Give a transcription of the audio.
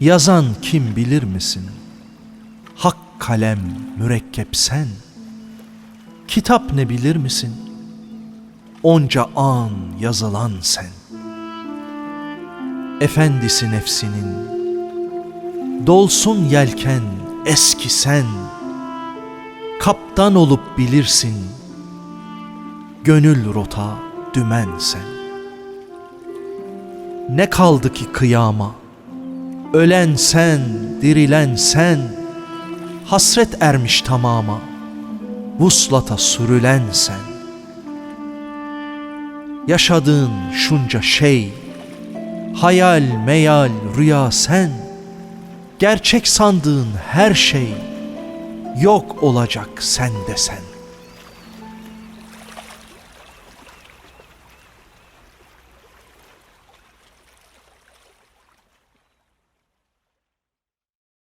Yazan kim bilir misin? Hak kalem mürekkep sen. Kitap ne bilir misin? Onca an yazılan sen. Efendisi nefsinin dolsun yelken eski sen. Kaptan olup bilirsin. Gönül rota dümen sen. Ne kaldı ki kıyama? Ölen sen, dirilen sen. Hasret ermiş tamama. Vuslata sürülen sen. Yaşadığın şunca şey, hayal meyal rüya sen. Gerçek sandığın her şey yok olacak sen desen.